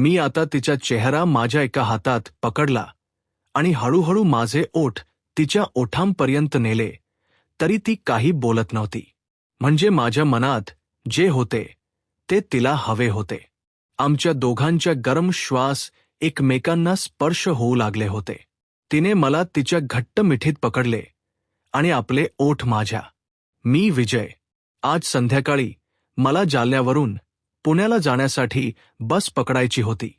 मी आता तिचा चेहरा माझ्या एका हातात पकडला आणि हळूहळू माझे ओठ तिच्या ओठांपर्यंत नेले तरी ती काही बोलत नव्हती. म्हणजे माझ्या मनात जे होते ते तिला हवे होते. आमच्या दोघांच्या गरम श्वास एकमेकांना स्पर्श होऊ लागले होते. तिने मला तिच्या घट्ट मिठीत पकडले आणि आपले ओठ माझ्या. मी विजय. आज संध्याकाळी मला जालन्यावरून पुण्याला जाण्यासाठी बस पकडायची होती.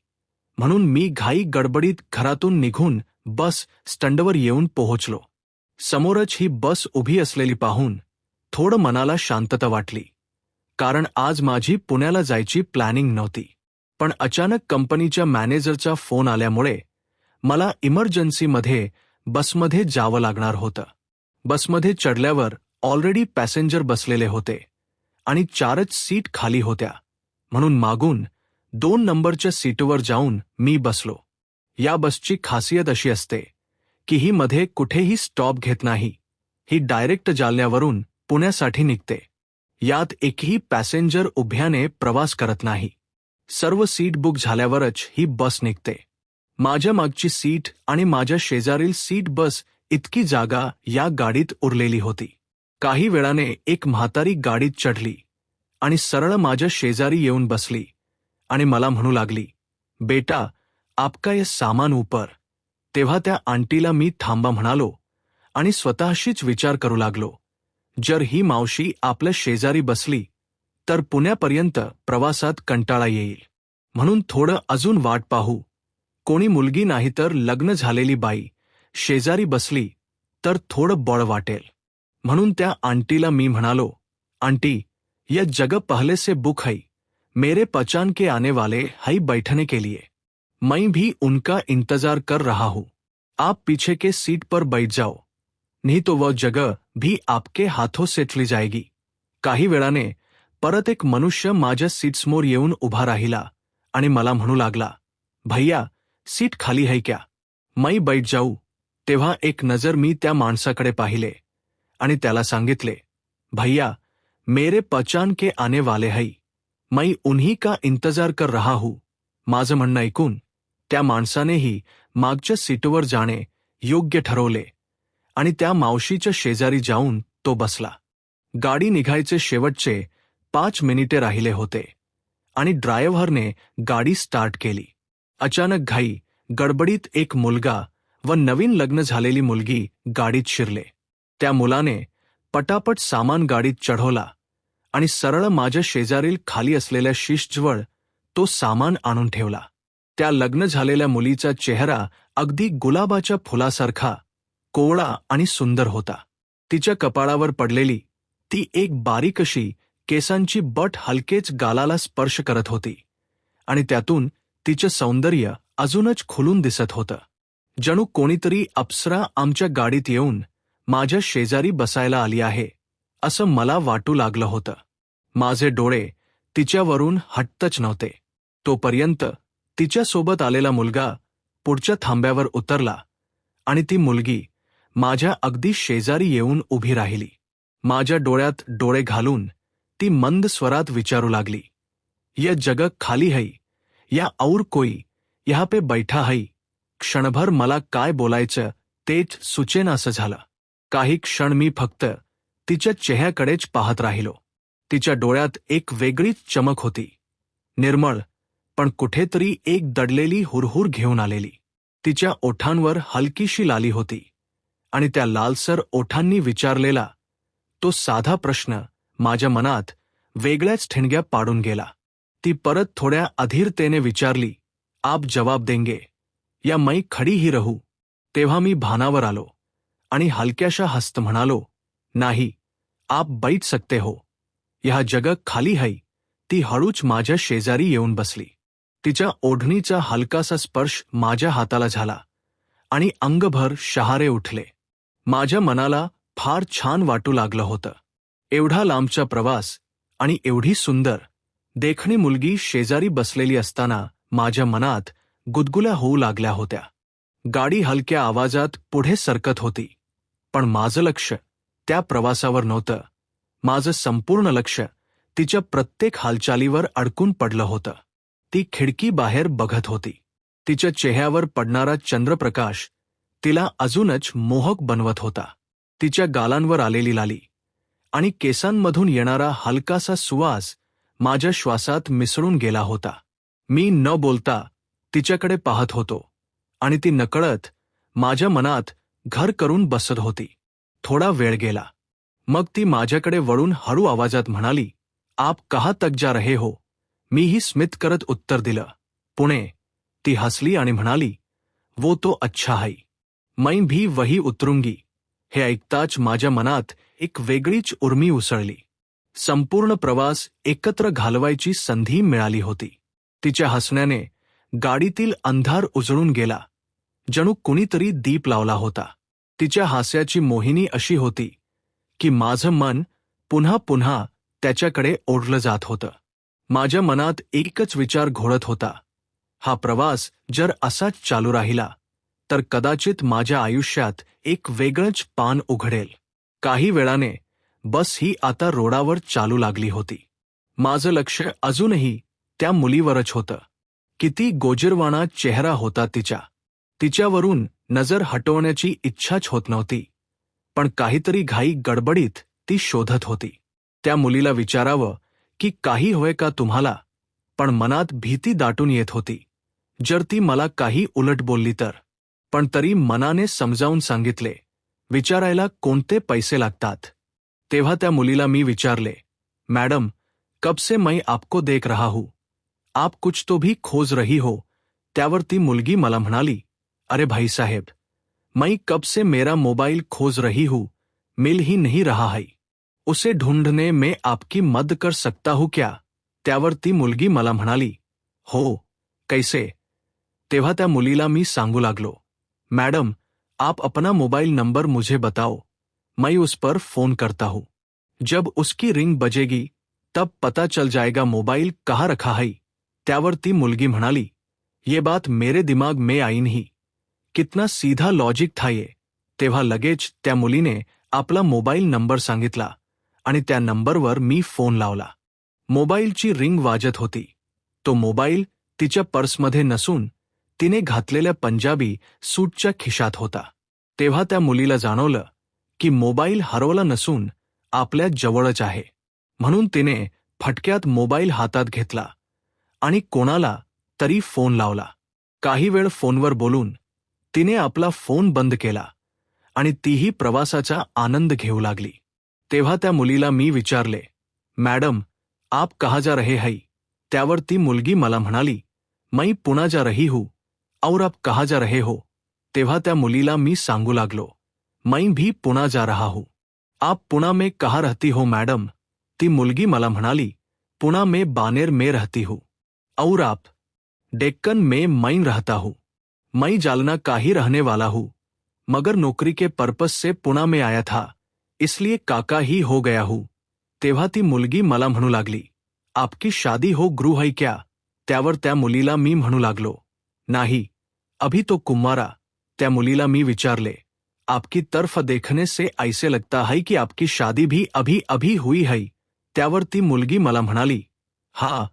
म्हणून मी घाई गडबडीत घरातून निघून बस स्टँडवर येऊन पोहोचलो. समोरच ही बस उभी असलेली पाहून थोडं मनाला शांतता वाटली. कारण आज माझी पुण्याला जायची प्लॅनिंग नव्हती. पण अचानक कंपनीच्या मॅनेजरचा फोन आल्यामुळे मला इमर्जन्सीमध्ये बसमध्ये जावं लागणार होतं. बसमध्ये चढल्यावर ऑलरेडी पॅसेंजर बसलेले होते आणि चारच सीट खाली होत्या. म्हणून मागून दोन नंबरच्या सीटवर जाऊन मी बसलो. या बसची खासियत अशी असते की ही मध्ये कुठेही स्टॉप घेत नाही. ही डायरेक्ट जालन्यावरून पुण्यासाठी निघते. यात एकही पॅसेंजर उभ्याने प्रवास करत नाही. सर्व सीट बुक झाल्यावरच ही बस निघते. माझ्या मागची सीट आणि माझ्या शेजारील सीट बस इतकी जागा या गाडीत उरलेली होती. काही वेळाने एक म्हातारी गाडीत चढली. आणि सरळ माझ्या शेजारी येऊन बसली आणि मला म्हणू लागली बेटा आपका ये सामान ऊपर. तेव्हा त्या आंटीला मी थांबा म्हणालो आणि स्वतःशीच विचार करू लागलो जर ही मावशी आपल्या शेजारी बसली तर पुण्यापर्यंत प्रवासात कंटाळा येईल. म्हणून थोडं अजून वाट पाहू. कोणी मुलगी नाही तर लग्न झालेली बाई शेजारी बसली तर थोडं बळ वाटेल. म्हणून त्या आंटीला मी म्हणालो आंटी यह जगह पहले से बुक है। मेरे पचान के आने वाले हई बैठने के लिए। मैं भी उनका इंतज़ार कर रहा हूँ। आप पीछे के सीट पर बैठ जाओ। नहीं तो वह जगह भी आपके हाथों से चली जाएगी। काही वेळाने परत एक मनुष्य माझ्या सीट्समोर येऊन उभा राहिला आणि मला म्हणू लागला, भैया, सीट खाली है क्या? मै बैठ जाऊ. तेव्हा एक नज़र मी त्या माणसाकडे पाहिले आणि त्याला सांगितले, भैया मेरे पचान के आने वाले है। मैं उन्हीं का इंतजार कर रहा हूं। माझं म्हणणं ऐकून त्या माणसानेही मागच्या सीटवर जाणे योग्य ठरवले आणि त्या मावशीच्या शेजारी जाऊन तो बसला. गाडी निघायचे शेवटचे पाच मिनिटे राहिले होते आणि ड्रायव्हरने गाडी स्टार्ट केली. अचानक घाई गडबडीत एक मुलगा व नवीन लग्न झालेली मुलगी गाडीत शिरले. त्या मुलाने पटापट सामान गाडीत चढवला आणि सरळ माझ्या शेजारील खाली असलेल्या शिशजवळ तो सामान आणून ठेवला. त्या लग्न झालेल्या मुलीचा चेहरा अगदी गुलाबाच्या फुलासारखा कोवळा आणि सुंदर होता. तिच्या कपाळावर पडलेली ती एक बारीक अशी केसांची बट हलकेच गालाला स्पर्श करत होती आणि त्यातून तिचं सौंदर्य अजूनच खुलून दिसत होतं. जणू कोणीतरी अप्सरा आमच्या गाडीत येऊन माझ्या शेजारी बसायला आली आहे असं मला वाटू लागलं होतं. माझे डोळे तिच्यावरून हटतच नव्हते. तोपर्यंत तिच्यासोबत आलेला मुलगा पुढच्या थांब्यावर उतरला आणि ती मुलगी माझ्या अगदी शेजारी येऊन उभी राहिली. माझ्या डोळ्यात डोळे घालून ती मंद स्वरात विचारू लागली. या जग खाली है या और कोई यहाँ पे बैठा है क्षणभर मला काय बोलायचं तेच सुचेन असं झालं. काही क्षण मी फक्त तिच्या चेहऱ्याकडेच पाहत राहिलो. तिच्या डोळ्यात एक वेगळीच चमक होती. निर्मळ पण कुठेतरी एक दडलेली हुरहुर घेऊन आलेली. तिच्या ओठांवर हलकीशी लाली होती आणि त्या लालसर ओठांनी विचारलेला तो साधा प्रश्न माझ्या मनात वेगळ्याच ठिणग्या पाडून गेला. ती परत थोड्या अधीरतेने विचारली आप जवाब देंगे? या मै खडी ही रहू. तेव्हा मी भानावर आलो. आणि हलक्याशा हस्त म्हणालो नाही आप बैठ सकते हो. ह्या जग खाली है. ती हळूच माझ्या शेजारी येऊन बसली. तिच्या ओढणीचा हलकासा स्पर्श माझ्या हाताला झाला आणि अंगभर शहारे उठले. माझ्या मनाला फार छान वाटू लागलं होतं. एवढा लांबचा प्रवास आणि एवढी सुंदर देखणी मुलगी शेजारी बसलेली असताना माझ्या मनात गुदगुल्या होऊ लागल्या होत्या. गाडी हलक्या आवाजात पुढे सरकत होती. पण माझं लक्ष त्या प्रवासावर नव्हतं. माझं संपूर्ण लक्ष तिच्या प्रत्येक हालचालीवर अडकून पडलं होतं. ती खिडकी बाहेर बघत होती. तिच्या चेहऱ्यावर पडणारा चंद्रप्रकाश तिला अजूनच मोहक बनवत होता. तिच्या गालांवर आलेली लाली आणि केसांमधून येणारा हलकासा सुवास माझ्या श्वासात मिसळून गेला होता. मी न बोलता तिच्याकडे पाहत होतो आणि ती नकळत माझ्या मनात घर करून बसत होती. थोडा वेळ गेला. मग ती माझ्याकडे वळून हळू आवाजात म्हणाली आप कहा तक जा रहे हो? मीही स्मित करत उत्तर दिलं. पुणे. ती हसली आणि म्हणाली वो तो अच्छा है. मैं भी वही उतरुंगी. हे ऐकताच माझ्या मनात एक वेगळीच उर्मी उसळली. संपूर्ण प्रवास एकत्र घालवायची संधी मिळाली होती. तिच्या हसण्याने गाडीतील अंधार उजळून गेला. जणू कुणीतरी दीप लावला होता. तिच्या हास्याची मोहिनी अशी होती की माझं मन पुन्हा पुन्हा त्याच्याकडे ओढलं जात होतं. माझ्या मनात एकच विचार घोळत होता. हा प्रवास जर असाच चालू राहिला तर कदाचित माझ्या आयुष्यात एक वेगळंच पान उघडेल. काही वेळाने बस ही आता रोडावर चालू लागली होती. माझं लक्ष अजूनही त्या मुलीवरच होतं. किती गोजिरवाणा चेहरा होता तिच्या. तिच्यावरून नजर हटवण्याची इच्छाच होत नव्हती. पण काहीतरी घाई गडबडीत ती शोधत होती. त्या मुलीला विचारावं की काही होय का तुम्हाला पण मनात भीती दाटून येत होती. जर ती मला काही उलट बोलली तर. पण तरी मनाने समजावून सांगितले विचारायला कोणते पैसे लागतात? तेव्हा त्या मुलीला मी विचारले मॅडम कब से मैं आपको देख रहा हूं. आप कुछ तो भी खोज रही हो. त्यावर ती मुलगी मला म्हणाली अरे भाई साहेब, मैं कब से मेरा मोबाइल खोज रही हूँ, मिल ही नहीं रहा है। उसे ढूँढने में आपकी मदद कर सकता हूँ क्या? त्यावर ती मुलगी मला म्हणाली, हो, कैसे? तेव्हा त्या मुलीला मी सांगू लागलो, मैडम, आप अपना मोबाइल नंबर मुझे बताओ, मैं उस पर फ़ोन करता हूँ। जब उसकी रिंग बजेगी, तब पता चल जाएगा मोबाइल कहाँ रखा है। त्यावर ती मुलगी म्हणाली, ये बात मेरे दिमाग में आई नहीं। कितना सीधा लॉजिक था ये। तेव्हा लगेच त्या मुलीने आपला मोबाईल नंबर सांगितला आणि त्या नंबरवर मी फोन लावला. मोबाईलची रिंग वाजत होती. तो मोबाईल तिच्या पर्समध्ये नसून तिने घातलेल्या पंजाबी सूटच्या खिशात होता. तेव्हा त्या मुलीला जाणवलं की मोबाईल हरवला नसून आपल्या जवळच आहे. म्हणून तिने फटक्यात मोबाईल हातात घेतला आणि कोणाला तरी फोन लावला. काही वेळ फोनवर बोलून तिने आपला फोन बंद केला आणि तीही प्रवासाचा आनंद घेऊ लागली. तेव्हा त्या मुलीला मी विचारले मॅडम आप कहा जा रहे है? त्यावर ती मुलगी मला म्हणाली मैं पुणा जा रही हूं और आप कहा जा रहे हो? तेव्हा त्या मुलीला मी सांगू लागलो मैं भी पुणा जा रहा हूं. आप पुणा में कहा रहती हो मॅडम? ती मुलगी मला म्हणाली पुणा में बानेर में रहती हूं और आप डेक्कन में मैं रहता हूं. मैं जालना का ही रहने वाला हूँ। मगर नौकरी के पर्पस से पुणा में आया था, इसलिए काका ही हो गया हूँ। तेव्हा ती मुलगी मला म्हणू लागली, आपकी शादी हो ग्रू है क्या? त्यावर त्या मुलीला मी म्हणू लागलो. नाही, अभी तो कुमारा, त्या मुलीला मी विचारले, आपकी तरफ़ देखने से ऐसे लगता है कि आपकी शादी भी अभी अभी हुई है? त्यावर ती मुलगी मला म्हणाली, हा,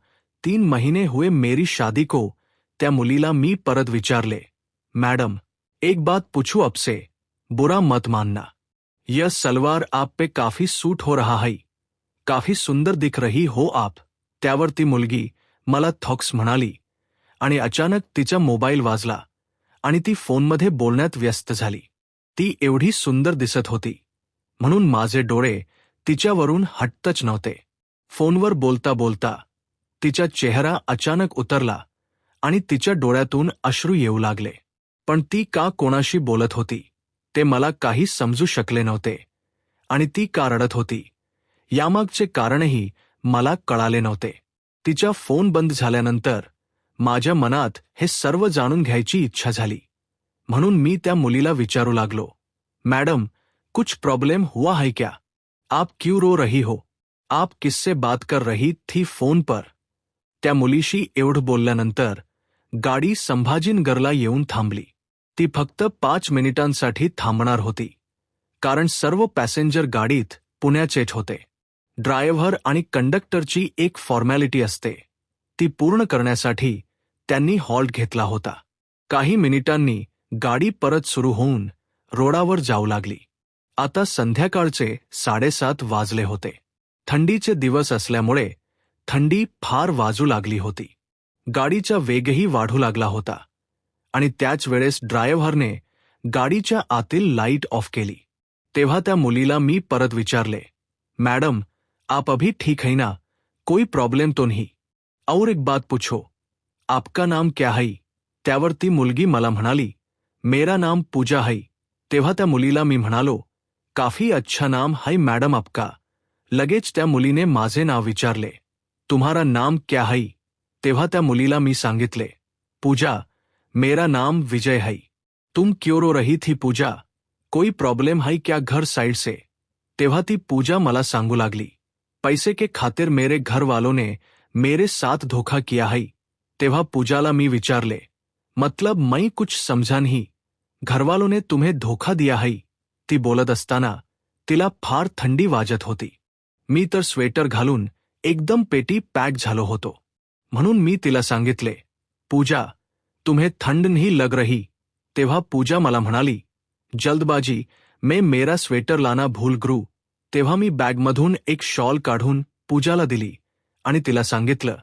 तीन महीने हुए मेरी शादी को, त्या मुलीला मी परत विचारले मैडम एक बात पूछू आपसे बुरा मत मानना। यह सलवार आप पे काफी सूट हो रहा है। काफी सुंदर दिख रही हो आप त्यावर ती मुलगी मला थॉक्स म्हणाली। आणि अचानक तिचा मोबाईल वाजला आणि ती फोनमध्ये बोलण्यात व्यस्त झाली. ती एवढी सुंदर दिसत होती. म्हणून माझे डोळे तिच्यावरून हटतच नव्हते. फोनवर बोलता बोलता तिचा चेहरा अचानक उतरला आणि तिच्या डोळ्यातून अश्रू येऊ लागले. पण ती का कोणाशी बोलत होती? ते मला काही समजू शकले नव्हते. आणि ती का रडत होती? यामागचे कारणही मला कळाले नव्हते. तिच्या फोन बंद झाल्यानंतर माझ्या मनात हे सर्व जाणून घ्यायची इच्छा झाली. म्हणून मी त्या मुलीला विचारू लागलो. मॅडम कुछ प्रॉब्लेम हुआ है क्या? आप क्यू रो रही हो? आप किससे बात कर रही थी फोन पर? त्या मुलीशी एवढं बोलल्यानंतर गाडी संभाजीनगरला येऊन थांबली. ती फक्त पाच मिनिटांसाठी थांबणार होती. कारण सर्व पॅसेंजर गाडीत पुण्याचेच होते. ड्रायव्हर आणि कंडक्टरची एक फॉर्मॅलिटी असते. ती पूर्ण करण्यासाठी त्यांनी हॉल्ट घेतला होता. काही मिनिटांनी गाडी परत सुरू होऊन रोडावर जाऊ लागली. आता संध्याकाळचे साडेसात वाजले होते. थंडीचे दिवस असल्यामुळे थंडी फार वाजू लागली होती. गाडीचा वेगही वाढू लागला होता. आणि त्याच वेळेस ड्रायव्हरने गाडीच्या आतील लाईट ऑफ़ केली. तेव्हा त्या मुलीला मी परत विचारले, मॅडम, आप अभी ठीक है ना? कोई प्रॉब्लेम तो नहीं. और एक बात पूछो. आपका नाम क्या है? त्यावर ती मुलगी मला म्हणाली, मेरा नाम पूजा है. तेव्हा त्या मुलीला मी म्हणालो, काफ़ी अच्छा नाम है मॅडम आपका. लगेच त्या मुलीने माझे नाव विचारले, तुम्हारा नाम क्या है? तेव्हा त्या मुलीला मी सांगितले, पूजा मेरा नाम विजय है। तुम क्यों रो रही थी पूजा? कोई प्रॉब्लेम है क्या घर साइड से? तेव्हा ती पूजा मला सांगू लागली। पैसे के खातिर मेरे घर वालों ने मेरे साथ धोखा किया है। तेव्हा पूजाला मी विचारले मतलब मैं कुछ समझा नहीं। घरवालों ने तुम्हें धोखा दिया है। ती बोलत असताना तिला फार थंडी वाजत होती। मी तर स्वेटर घालून एकदम पेटी पॅक झालो होतो। म्हणून मी तिला सांगितले पूजा तुम्हें थंड नहीं लग रही। तेव्हा पूजा मला म्हणाली, जल्दबाजी, मैं मेरा स्वेटर लाना भूल ग्रू तेव्हा मी बॅगमधून एक शॉल काढून पूजाला दिली आणि तिला सांगितलं,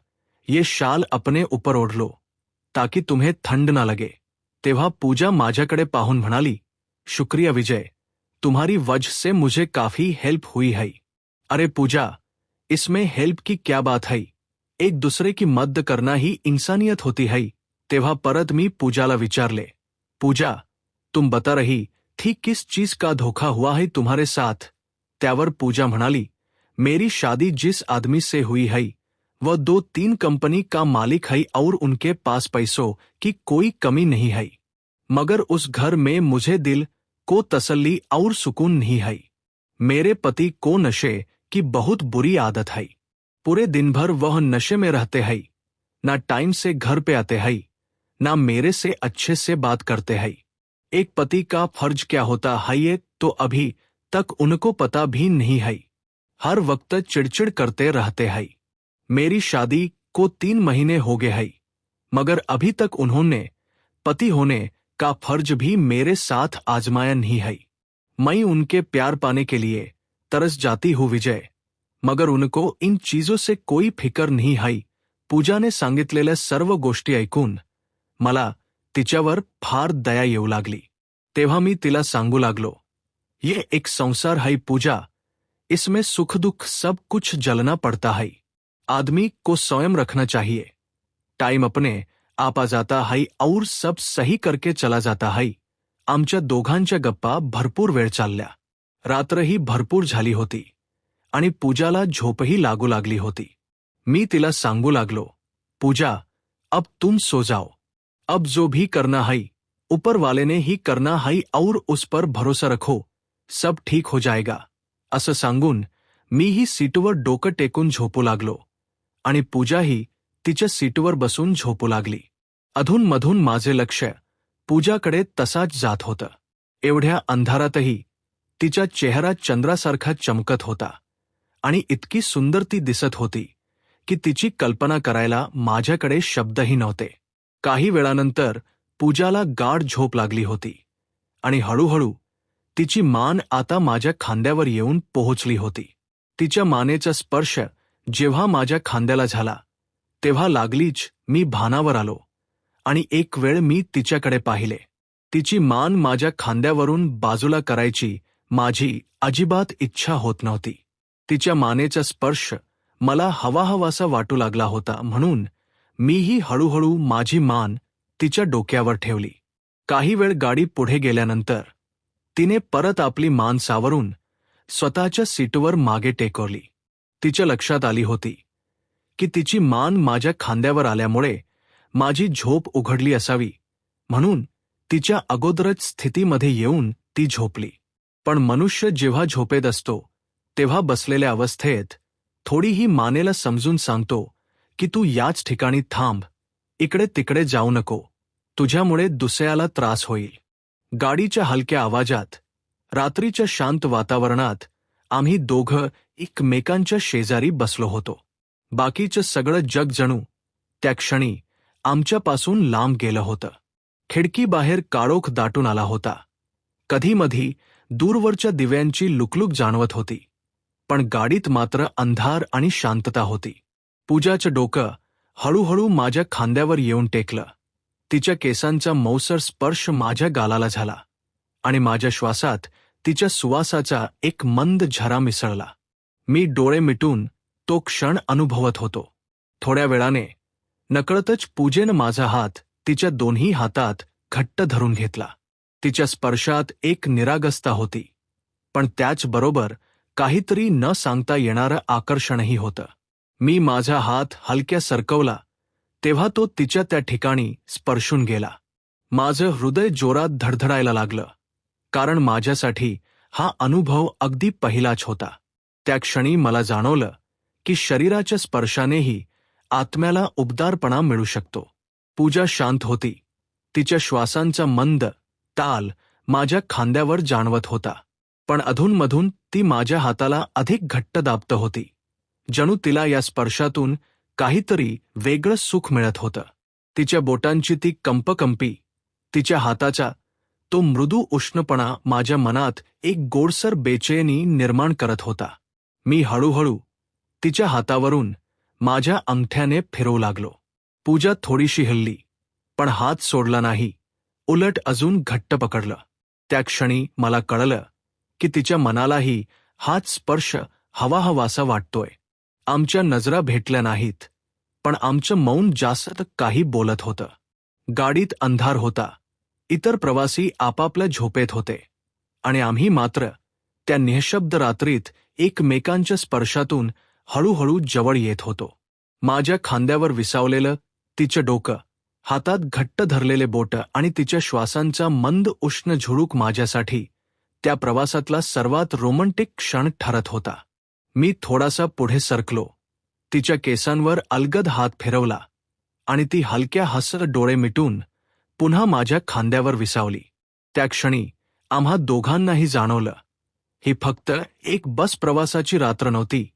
ये शाल अपने ऊपर ओढलो, ताकी तुम्हें थंड ना लगे. तेव्हा पूजा माझ्याकडे पाहून म्हणाली, शुक्रिया विजय, तुम्हारी वजह से मुझे काफ़ी हेल्प हुई है. अरे पूजा, इसमें हेल्प की क्या बात है? एक दूसरे की मदद करना ही इंसानियत होती है। तेव्हा परत मी पूजाला विचारले, पूजा, तुम बता रही थी किस चीज़ का धोखा हुआ है तुम्हारे साथ? त्यावर पूजा म्हणाली, मेरी शादी जिस आदमी से हुई है, वह दो तीन कंपनी का मालिक है और उनके पास पैसों की कोई कमी नहीं है, मगर उस घर में मुझे दिल को तसल्ली और सुकून नहीं है। मेरे पति को नशे की बहुत बुरी आदत है। पूरे दिन भर वह नशे में रहते हैं, ना टाइम से घर पे आते हैं। ना मेरे से अच्छे से बात करते हैं। एक पति का फ़र्ज़ क्या होता है ये तो अभी तक उनको पता भी नहीं है। हर वक्त चिड़चिड़ करते रहते हैं। मेरी शादी को तीन महीने हो गए हैं। मगर अभी तक उन्होंने, पति होने का फ़र्ज़ भी मेरे साथ आजमाया नहीं है। मैं उनके प्यार पाने के लिए तरस जाती हूँ विजय। मगर उनको इन चीज़ों से कोई फिकर नहीं है। पूजाने सांगितलेल्या सर्व गोष्टी ऐकून। मला तिच्यावर फार दया येऊ लागली. तेव्हा मी तिला सांगू लागलो ये एक संसार है पूजा इसमें सुख दुख सब कुछ जलना पड़ता है। आदमी को स्वयं रखना चाहिए। टाइम अपने आपा जाता है और सब सही करके चला जाता है। आमच्या दोघांच्या गप्पा भरपूर वेळ चालल्या. रात्रही भरपूर झाली होती आणि पूजाला झोपही लागू लागली होती. मी तिला सांगू लागलो पूजा अब तुम सो जाओ. अब जो भी करना है, ऊपर वाले ने ही करना है और उस पर भरोसा रखो, सब ठीक हो जाएगा। असं सांगून मीही सीटवर डोकं टेकून झोपू लागलो, आणि पूजाही तिच्या सीटवर बसून झोपू लागली. अधूनमधून माझे लक्ष पूजाकडे तसाच जात होतं. एवढ्या अंधारातही तिचा चेहरा चंद्रासारखा चमकत होता आणि इतकी सुंदर ती दिसत होती की तिची कल्पना करायला माझ्याकडे शब्दही नव्हते. काही वेळानंतर पूजाला गाढ झोप लागली होती आणि हळूहळू तिची मान आता माझ्या खांद्यावर येऊन पोहोचली होती. तिच्या मानेचा स्पर्श जेव्हा माझ्या खांद्याला झाला तेव्हा लागलीच मी भानावर आलो आणि एक वेळ मी तिच्याकडे पाहिले. तिची मान माझ्या खांद्यावरून बाजूला करायची माझी अजिबात इच्छा होत नव्हती. तिच्या मानेचा स्पर्श मला हवाहवासा वाटू लागला होता म्हणून मीही हळूहळू माझी मान तिच्या डोक्यावर ठेवली. काही वेळ गाडी पुढे गेल्यानंतर तिने परत आपली मान सावरून स्वतःच्या सीटवर मागे टेकवली. तिच्या लक्षात आली होती की तिची मान माझ्या खांद्यावर आल्यामुळे माझी झोप उघडली असावी म्हणून तिच्या अगोदरच स्थितीमध्ये येऊन ती झोपली. पण मनुष्य जेव्हा झोपेत असतो तेव्हा बसलेल्या अवस्थेत थोडीही मानेला समजून सांगतो की तू याच ठिकाणी थांब. इकडे तिकडे जाऊ नको. तुझ्यामुळे दुसऱ्याला त्रास होईल. गाडीच्या हलक्या आवाजात रात्रीच्या शांत वातावरणात आम्ही दोघं एकमेकांच्या शेजारी बसलो होतो. बाकीचं सगळं जग जणू. त्या क्षणी आमच्यापासून लांब गेलं होतं. खिडकीबाहेर काळोख दाटून आला होता. कधीमधी दूरवरच्या दिव्यांची लुकलुक जाणवत होती. पण गाडीत मात्र अंधार आणि शांतता होती. पूजाचं डोकं हळूहळू माझ्या खांद्यावर येऊन टेकलं. तिच्या केसांचा मौसर स्पर्श माझ्या गालाला झाला आणि माझ्या श्वासात तिच्या सुवासाचा एक मंद झरा मिसळला. मी डोळे मिटून तो क्षण अनुभवत होतो. थोड्या वेळाने नकळतच पूजेनं माझा हात तिच्या दोन्ही हातात घट्ट धरून घेतला. तिच्या स्पर्शात एक निरागस्ता होती. पण त्याचबरोबर काहीतरी न सांगता येणारं आकर्षणही होतं. मी माझा हात हलक्या सरकवला तेव्हा तो तिच्या त्या ठिकाणी स्पर्शून गेला. माझं हृदय जोरात धडधडायला लागलं कारण माझ्यासाठी हा अनुभव अगदी पहिलाच होता. त्या क्षणी मला जाणवलं की शरीराच्या स्पर्शानेही आत्म्याला उबदारपणा मिळू शकतो. पूजा शांत होती. तिच्या श्वासांचा मंद ताल माझ्या खांद्यावर जाणवत होता पण अधूनमधून ती माझ्या हाताला अधिक घट्ट दाबत होती. जणू तिला या स्पर्शातून काहीतरी वेगळं सुख मिळत होतं. तिच्या बोटांची ती कंपकंपी तिच्या हाताचा तो मृदू उष्णपणा माझ्या मनात एक गोडसर बेचैनी निर्माण करत होता. मी हळूहळू तिच्या हातावरून माझ्या अंगठ्याने फिरवू लागलो. पूजा थोडीशी हल्ली पण हात सोडला नाही. उलट अजून घट्ट पकडलं. त्या क्षणी मला कळलं की तिच्या मनालाही हाच स्पर्श हवाहवासा वाटतोय. आमच्या नजरा भेटल्या नाहीत पण आमचं मौन जास्त काही बोलत होतं. गाडीत अंधार होता. इतर प्रवासी आपापल्या झोपेत होते. आणि आम्ही मात्र त्या निःशब्द रात्रीत एकमेकांच्या स्पर्शातून हळूहळू जवळ येत होतो. माझ्या खांद्यावर विसावलेलं तिचं डोकं हातात घट्ट धरलेले बोट आणि तिच्या श्वासांचा मंद उष्ण झुळूक माझ्यासाठी त्या प्रवासातला सर्वात रोमंटिक क्षण ठरत होता. मी थोडासा पुढे सरकलो. तिच्या केसांवर अलगद हात फिरवला आणि ती हलक्या हसर डोळे मिटून पुन्हा माझ्या खांद्यावर विसावली. त्या क्षणी आम्हा दोघांनाही जाणवलं. ही फक्त एक बस प्रवासाची रात्र नव्हती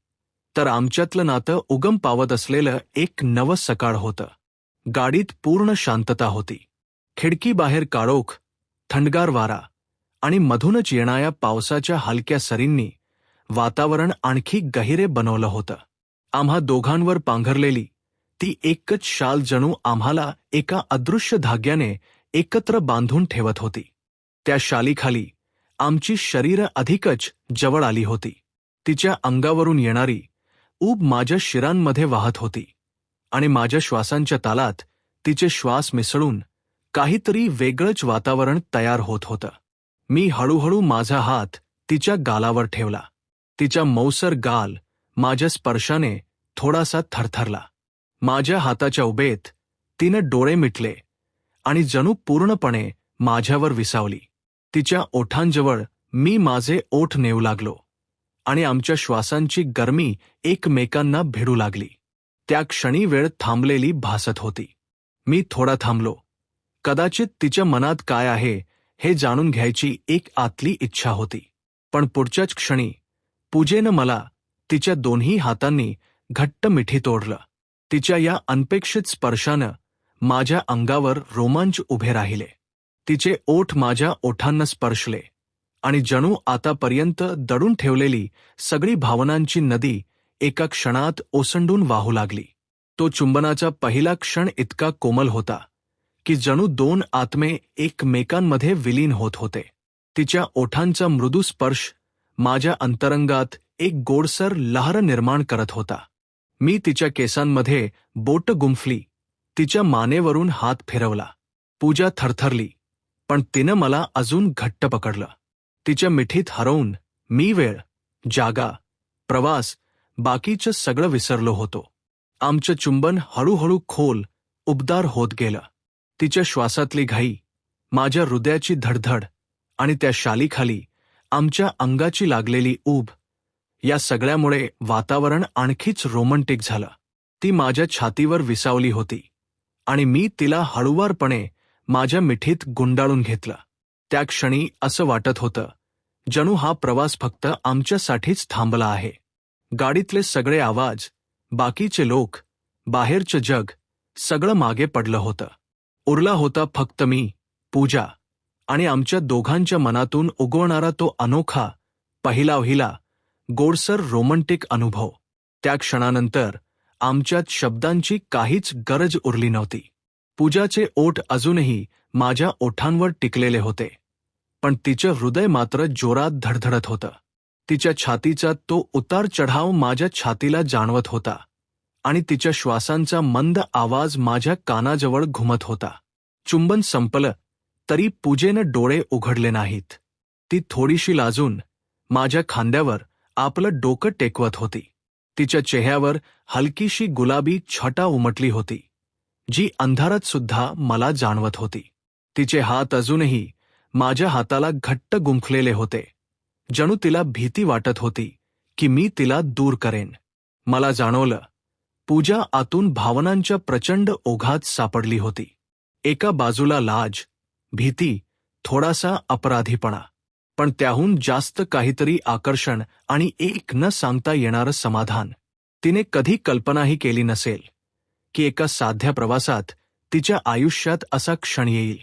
तर आमच्यातलं नातं उगम पावत असलेलं एक नवं सकाळ होतं. गाडीत पूर्ण शांतता होती. खिडकीबाहेर काळोख थंडगार वारा आणि मधूनच येणाऱ्या पावसाच्या हलक्या सरींनी वातावरण आणखी गहिरे बनवलं होतं. आम्हा दोघांवर पांघरलेली ती एकच शाल जणू आम्हाला एका अदृश्य धाग्याने एकत्र बांधून ठेवत होती. त्या शालीखाली आमची शरीर अधिकच जवळ आली होती. तिच्या अंगावरून येणारी ऊब माझ्या शिरांमध्ये वाहत होती आणि माझ्या श्वासांच्या तालात तिचे श्वास मिसळून काहीतरी वेगळंच वातावरण तयार होत होतं. मी हळूहळू माझा हात तिच्या गालावर ठेवला. तिच्या मौसर गाल माझ्या स्पर्शाने थोडासा थरथरला. माझ्या हाताच्या उभेत तिनं डोळे मिटले आणि जणू पूर्णपणे माझ्यावर विसावली. तिच्या ओठांजवळ मी माझे ओठ नेऊ लागलो आणि आमच्या श्वासांची गरमी एकमेकांना भिडू लागली. त्या क्षणी वेळ थांबलेली भासत होती. मी थोडा थांबलो. कदाचित तिच्या मनात काय आहे हे जाणून घ्यायची एक आतली इच्छा होती. पण पुढच्याच क्षणी पूजेनं मला तिच्या दोन्ही हातांनी घट्ट मिठी तोडलं. तिच्या या अनपेक्षित स्पर्शानं माझ्या अंगावर रोमांच उभे राहिले. तिचे ओठ माझ्या ओठांना स्पर्शले आणि जणू आतापर्यंत दडून ठेवलेली सगळी भावनांची नदी एका क्षणात ओसंडून वाहू लागली. तो चुंबनाचा पहिला क्षण इतका कोमल होता की जणू दोन आत्मे एकमेकांमध्ये विलीन होत होते. तिच्या ओठांचा मृदू स्पर्श माझ्या अंतरंगात एक गोडसर लहर निर्माण करत होता. मी तिच्या केसांमध्ये बोट गुंफली. तिच्या मानेवरून हात फिरवला. पूजा थरथरली. पण तिनं मला अजून घट्ट पकडलं. तिच्या मिठीत हरवून मी वेळ जागा प्रवास बाकीचं सगळं विसरलो होतो. आमचं चुंबन हळूहळू खोल उबदार होत गेलं. तिच्या श्वासातली घाई माझ्या हृदयाची धडधड आणि त्या शालीखाली आमच्या अंगाची लागलेली ऊब. या सगळ्यामुळे वातावरण आणखीच रोमँटिक झालं. ती माझ्या छातीवर विसावली होती. आणि मी तिला हळुवारपणे माझ्या मिठीत गुंडाळून घेतलं. त्या क्षणी असं वाटत होतं जणू हा प्रवास फक्त आमच्यासाठीच थांबला आहे. गाडीतले सगळे आवाज बाकीचे लोक बाहेरचं जग सगळं मागे पडलं होतं. उरला होता फक्त मी पूजा. आणि आमच्या दोघांच्या मनातून उगवणारा तो अनोखा पहिला वहिला गोडसर रोमंटिक अनुभव. त्या क्षणानंतर आमच्यात शब्दांची काहीच गरज उरली नव्हती. पूजाचे ओठ अजूनही माझ्या ओठांवर टिकलेले होते. पण तिचं हृदय मात्र जोरात धडधडत होतं. तिच्या छातीचा तो उतार चढाव माझ्या छातीला जाणवत होता आणि तिच्या श्वासांचा मंद आवाज माझ्या कानाजवळ घुमत होता. चुंबन संपलं. तरी पूजेनं डोळे उघडले नाहीत. ती थोडीशी लाजून माझ्या खांद्यावर आपलं डोकं टेकवत होती. तिच्या चेहऱ्यावर हलकीशी गुलाबी छटा उमटली होती जी अंधारात सुद्धा मला जाणवत होती. तिचे हात अजूनही माझ्या हाताला घट्ट गुंफलेले होते. जणू तिला भीती वाटत होती की मी तिला दूर करेन. मला जाणवलं पूजा आतून भावनांच्या प्रचंड ओघात सापडली होती. एका बाजूला लाज भीती थोडासा अपराधीपणा. पण त्याहून जास्त काहीतरी आकर्षण आणि एक न सांगता येणारं समाधान. तिने कधी कल्पनाही केली नसेल की एका साध्या प्रवासात तिच्या आयुष्यात असा क्षण येईल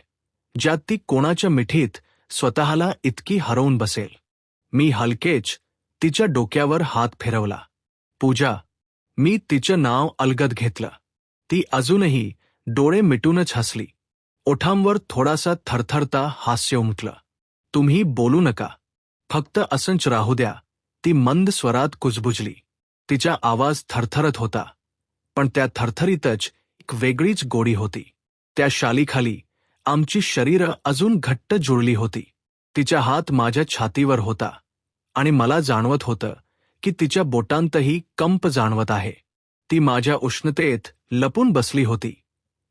ज्यात ती कोणाच्या मिठीत स्वतःला इतकी हरवून बसेल. मी हलकेच तिच्या डोक्यावर हात फिरवला. पूजा मी तिचं नाव अलगद घेतलं. ती अजूनही डोळे मिटूनच हसली. ओठांवर थोडासा थरथरता हास्य उमटलं. तुम्ही बोलू नका. फक्त असंच राहू द्या. ती मंद स्वरात कुजबुजली. तिचा आवाज थरथरत होता. पण त्या थरथरीतच एक वेगळीच गोडी होती. त्या शालीखाली आमची शरीरं अजून घट्ट जुळली होती. तिचा हात माझ्या छातीवर होता. आणि मला जाणवत होतं की तिच्या बोटांतही कंप जाणवत आहे. ती माझ्या उष्णतेत लपून बसली होती.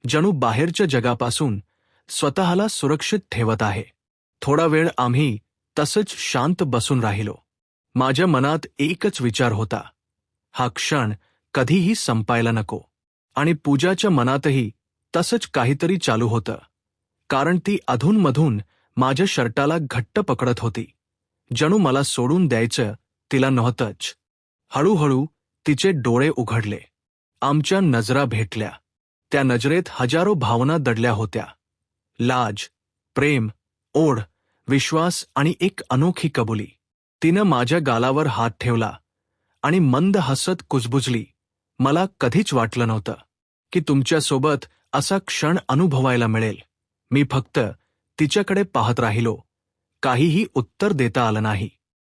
जणू बाहेरच्या जगापासून स्वतःला सुरक्षित ठेवत आहे. थोडा वेळ आम्ही तसंच शांत बसून राहिलो. माझ्या मनात एकच विचार होता. हा क्षण कधीही संपायला नको. आणि पूजाच्या मनातही तसंच काहीतरी चालू होतं. कारण ती अधूनमधून माझ्या शर्टाला घट्ट पकडत होती. जणू मला सोडून द्यायचं तिला नव्हतंच. हळूहळू तिचे डोळे उघडले. आमच्या नजरा भेटल्या. त्या नजरेत हजारो भावना दडल्या होत्या. लाज प्रेम ओढ विश्वास आणि एक अनोखी कबुली. तिनं माझ्या गालावर हात ठेवला आणि मंद हसत कुजबुजली. मला कधीच वाटलं नव्हतं की तुमच्यासोबत असा क्षण अनुभवायला मिळेल. मी फक्त तिच्याकडे पाहत राहिलो. काहीही उत्तर देता आलं नाही.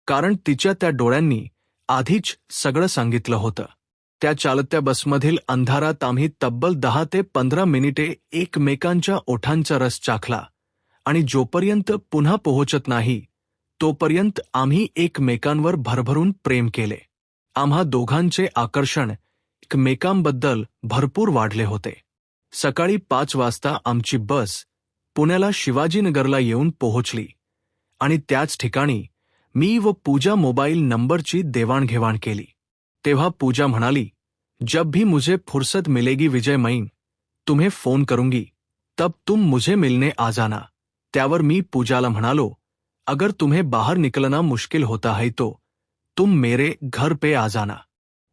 कारण तिच्या त्या डोळ्यांनी आधीच सगळं सांगितलं होतं. त्या चालत्या बसमधील अंधारात आम्ही तब्बल दहा ते पंधरा मिनिटे एकमेकांच्या ओठांचा रस चाखला आणि जोपर्यंत पुन्हा पोहोचत नाही तोपर्यंत आम्ही एकमेकांवर भरभरून प्रेम केले. आम्हा दोघांचे आकर्षण एकमेकांबद्दल भरपूर वाढले होते. सकाळी पाच वाजता आमची बस पुण्याला शिवाजीनगरला येऊन पोहोचली आणि त्याच ठिकाणी मी व पूजा मोबाईल नंबरची देवाणघेवाण केली. तेव्हा पूजा म्हणाली जब भी मुझे फुर्सत मिलेगी विजय मैन तुम्हें फ़ोन करूँगी। तब तुम मुझे मिलने आ जाना। त्यावर मी पूजाला म्हणालो, अगर तुम्हें बाहर निकलना मुश्किल होता है तो तुम मेरे घर पे आ जाना।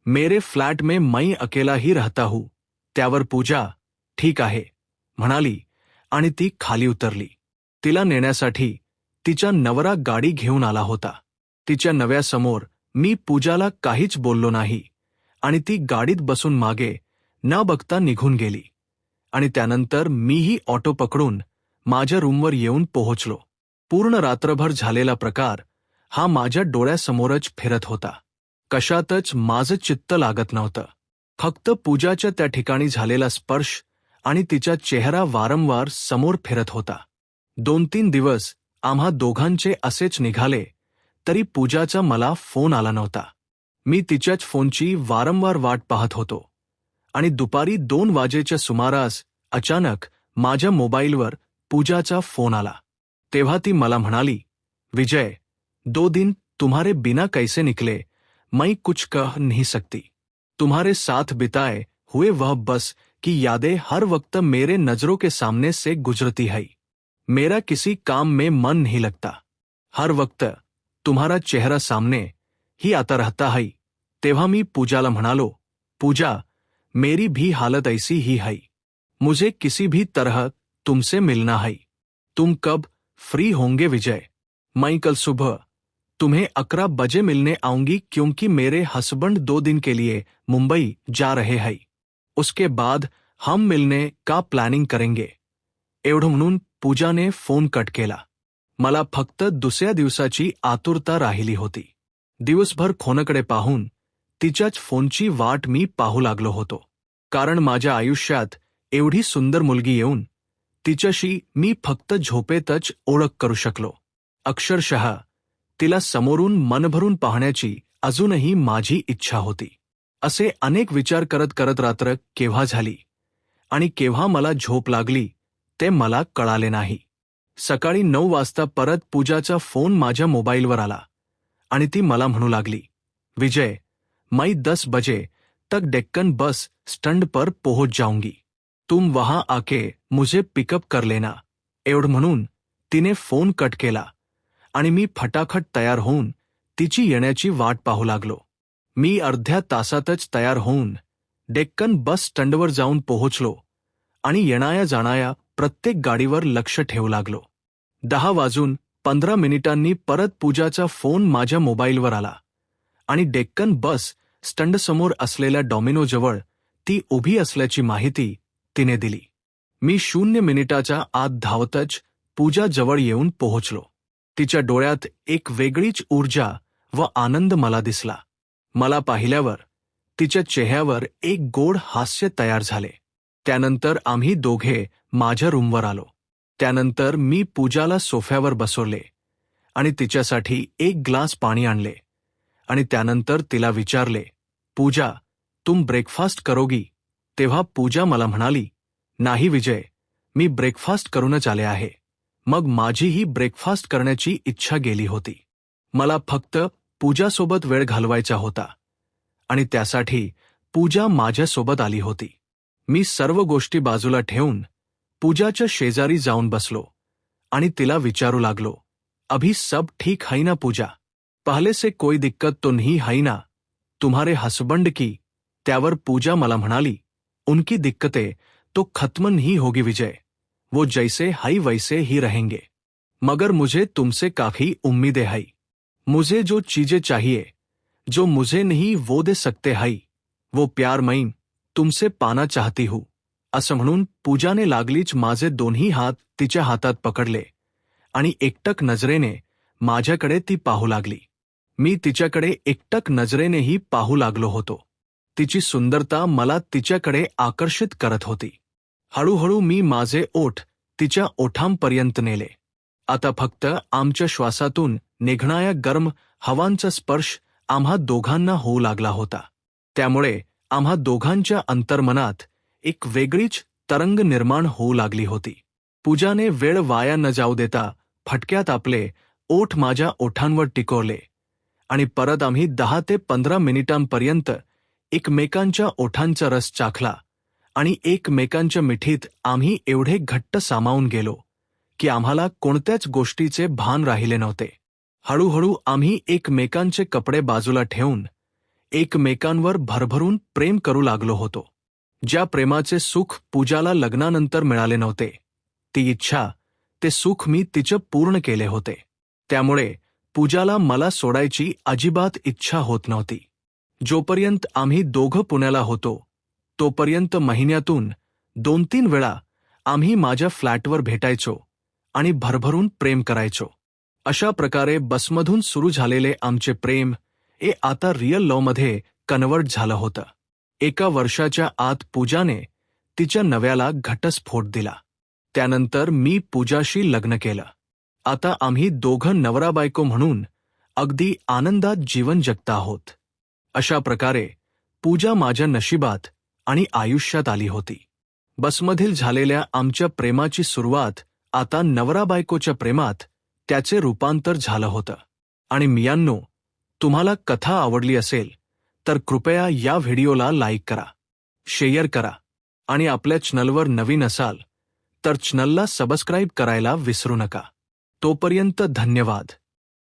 मेरे फ्लॅट में मई अकेला ही रहता हूँ त्यावर पूजा, ठीक आहे, म्हणाली आणि ती खाली उतरली. तिला नेण्यासाठी तिचा नवरा गाडी घेऊन आला होता. तिच्या नव्यासमोर मी पूजाला काहीच बोललो नाही. आणि ती गाडीत बसून मागे न बघता निघून गेली. आणि त्यानंतर मीही ऑटो पकडून माझ्या रूमवर येऊन पोहोचलो. पूर्ण रात्रभर झालेला प्रकार हा माझ्या डोळ्यासमोरच फिरत होता. कशातच माझं चित्त लागत नव्हतं. फक्त पूजाच्या त्या ठिकाणी झालेला स्पर्श आणि तिचा चेहरा वारंवार समोर फिरत होता. दोन तीन दिवस आम्हा दोघांचे असेच निघाले तरी पूजाचा मला फोन आला नव्हता. मी तिच्याच फोनची वारंवार वाट पाहत होतो. आणि दुपारी दोन वाजेच्या सुमारास अचानक माझ्या मोबाईलवर पूजाचा फोन आला. तेव्हा ती मला म्हणाली विजय दो दिन तुम्हारे बिना कैसे निकले? मैं कुछ कह नहीं सकती. तुम्हारे साथ बिताए हुए वह बस की यादें हर वक्त मेरे नजरों के सामने से गुजरती है। मेरा किसी काम में मन नहीं लगता। हर वक्त तुम्हारा चेहरा सामने ही आता रहता है। तेव्हा मी पूजाला म्हणालो, पूजा, मेरी भी हालत ऐसी ही है। मुझे किसी भी तरह तुमसे मिलना है। तुम कब फ्री होंगे विजय? मैं कल सुबह तुम्हें अकरा बजे मिलने आऊँगी क्योंकि मेरे हस्बैंड दो दिन के लिए मुंबई जा रहे हैं। उसके बाद हम मिलने का प्लॅनिंग करेंगे। एवढं म्हणून पूजाने फ़ोन कट केला। मला फक्त दुसऱ्या दिवसाची आतुरता राहिली होती। दिवसभर खोनकडे पाहून तिच्याच फोनची वाट मी पाहू लागलो होतो. कारण माझ्या आयुष्यात एवढी सुंदर मुलगी येऊन तिच्याशी मी फक्त झोपेतच ओळख करू शकलो. अक्षरशः तिला समोरून मनभरून पाहण्याची अजूनही माझी इच्छा होती. असे अनेक विचार करत करत रात्र केव्हा झाली? आणि केव्हा मला झोप लागली ते मला कळाले नाही. सकाळी नऊ वाजता परत पूजाचा फोन माझ्या मोबाईलवर आला. आणि ती मला म्हणू लागली विजय मैं दस बजे तक डेक्कन बस स्टंड पर पोहोच जाऊंगी. तुम वहां आके मुझे पिकअप कर लेना. एवढं म्हणून तिने फोन कट केला आणि मी फटाफट तयार होऊन तिची येण्याची वाट पाहू लागलो. मी अर्ध्या तासातच तयार होऊन डेक्कन बस स्टँडवर जाऊन पोहोचलो आणि येणाया जाणाया प्रत्येक गाडीवर लक्ष ठेवू लागलो. दहा वाजून पंधरा मिनिटांनी परत पूजाचा फोन माझ्या मोबाईलवर आला. आणि डेक्कन बस स्टंडसमोर असलेल्या डॉमिनोजवळ ती उभी असल्याची माहिती तिने दिली. मी शून्य मिनिटाच्या आत धावतच पूजा जवळ येऊन पोहोचलो. तिच्या डोळ्यात एक वेगळीच ऊर्जा व आनंद मला दिसला. मला पाहिल्यावर तिच्या चेहऱ्यावर एक गोड हास्य तयार झाले. त्यानंतर आम्ही दोघे माझ्या रूमवर आलो. त्यानंतर मी पूजाला सोफ्यावर बसवले आणि तिच्यासाठी एक ग्लास पाणी आणले आणि त्यानंतर तिला विचारले पूजा तुम ब्रेकफास्ट करोगी? तेव्हा पूजा मला म्हणाली नाही विजय मी ब्रेकफास्ट करूनच आले आहे. मग माझीही ब्रेकफास्ट करण्याची इच्छा गेली होती. मला फक्त पूजासोबत वेळ घालवायचा होता आणि त्यासाठी पूजा माझ्यासोबत आली होती. मी सर्व गोष्टी बाजूला ठेवून पूजाच्या शेजारी जाऊन बसलो आणि तिला विचारू लागलो, अभी सब ठीक है ना पूजा? पहले से कोई दिक्कत तो नहीं है ना? तुम्हारे हस्बैंड की? त्यावर पूजा मला म्हणाली, उनकी दिक्कतें तो खत्म नहीं होगी विजय, वो जैसे हाई वैसे ही रहेंगे। मगर मुझे तुमसे काफ़ी उम्मीदें है। मुझे जो चीज़ें चाहिए, जो मुझे नहीं वो दे सकते है। वो प्यार मैं तुमसे पाना चाहती हूँ। असं म्हणून पूजाने लागलीच माझे दोन्ही हात तिच्या हातात पकडले आणि एकटक नजरेने माझ्याकडे ती पाहू लागली. मी तिच्याकडे एकटक नजरेनेही पाहू लागलो होतो. तिची सुंदरता मला तिच्याकडे आकर्षित करत होती. हळूहळू मी माझे ओठ तिच्या ओठांपर्यंत नेले. आता फक्त आमच्या श्वासातून निघणाऱ्या गर्म हवांचा स्पर्श आम्हा दोघांना होऊ लागला होता. त्यामुळे आम्हा दोघांच्या अंतर्मनात एक वेगळीच तरंग निर्माण होऊ लागली होती. पूजाने वेळ वाया न जाऊ देता फटक्यात आपले ओठ माझ्या ओठांवर टिकवले आणि परत आम्ही दहा ते पंधरा मिनिटांपर्यंत एकमेकांच्या ओठांचा रस चाखला आणि एकमेकांच्या मिठीत आम्ही एवढे घट्ट सामावून गेलो की आम्हाला कोणत्याच गोष्टीचे भान राहिले नव्हते. हळूहळू आम्ही एकमेकांचे कपडे बाजूला ठेवून एकमेकांवर भरभरून प्रेम करू लागलो होतो. ज्या प्रेमाचे सुख पूजाला लग्नानंतर मिळाले नव्हते. ती इच्छा ते सुख मी तिचं पूर्ण केले होते. त्यामुळे पूजाला मला सोडायची अजिबात इच्छा होत नव्हती. जोपर्यंत आम्ही दोघं पुण्याला होतो तोपर्यंत महिन्यातून दोन तीन वेळा आम्ही माझ्या फ्लॅटवर भेटायचो आणि भरभरून प्रेम करायचो. अशा प्रकारे बसमधून सुरू झालेले आमचे प्रेम हे आता रिअल लॉमध्ये कन्वर्ट झालं होतं. एका वर्षाच्या आत पूजाने तिच्या नव्याला घटस्फोट दिला. त्यानंतर मी पूजाशी लग्न केलं. आता आम्ही दोघं नवरा बायको म्हणून अगदी आनंदात जीवन जगता आहोत. अशा प्रकारे पूजा माझ्या नशिबात आणि आयुष्यात आली होती. बसमधील झालेल्या आमच्या प्रेमाची सुरुवात आता नवरा बायकोच्या प्रेमात त्याचे रूपांतर झालं होतं. आणि मियांनो तुम्हाला कथा आवडली असेल तर कृपया या व्हिडिओला लाईक करा शेअर करा आणि आपल्या चॅनलवर नवीन असाल तर चॅनलला सबस्क्राईब करायला विसरू नका. तोपर्यंत धन्यवाद.